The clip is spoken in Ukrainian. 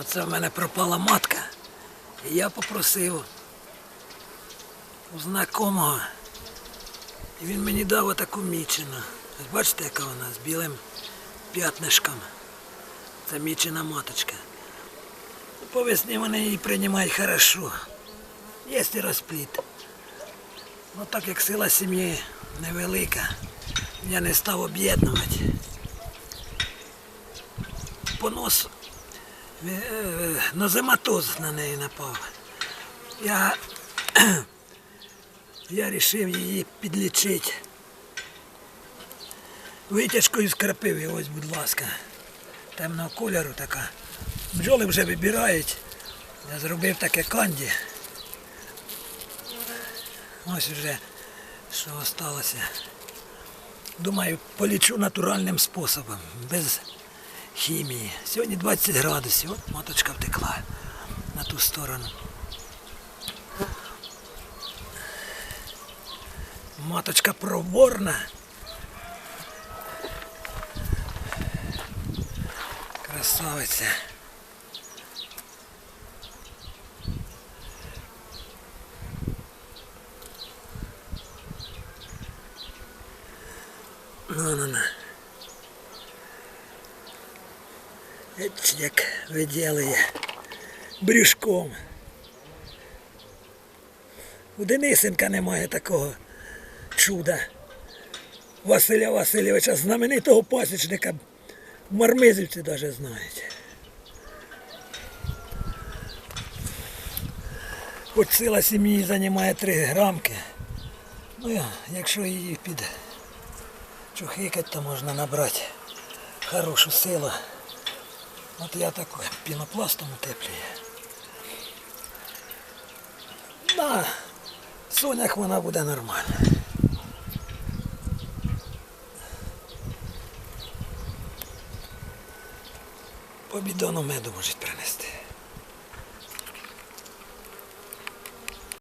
Оце в мене пропала матка. І я попросив у знакомого. І він мені дав отаку мічину. Бачите, яка вона з білим п'ятнишком. Це мічена маточка. По весні вони її приймають хорошо. Є і розпліт. Ну так як сила сім'ї невелика, я не став об'єднувати. Понос нозематоз на неї напав. Я, я вирішив її підлічити. Витяжкою з крапиви, ось, будь ласка. Темного кольору така. Бджоли вже вибирають. Я зробив таке канді. Ось вже що залишилося. Думаю, полічу натуральним способом, без хімії. Сьогодні 20 градусів, от маточка втекла на ту сторону. Маточка проборна. Красавиця. Ну, ну. Як виділує брюшком. У Денисенка немає такого чуда. Василя Васильовича, знаменитого пасічника, мармизівці навіть знають. Хоч сила сім'ї займає 3 грамки. Ну, якщо її під чухикать, то можна набрати хорошу силу. От я так пінопластом утеплюю. На сонях вона буде нормальна. По бідону меду можуть принести.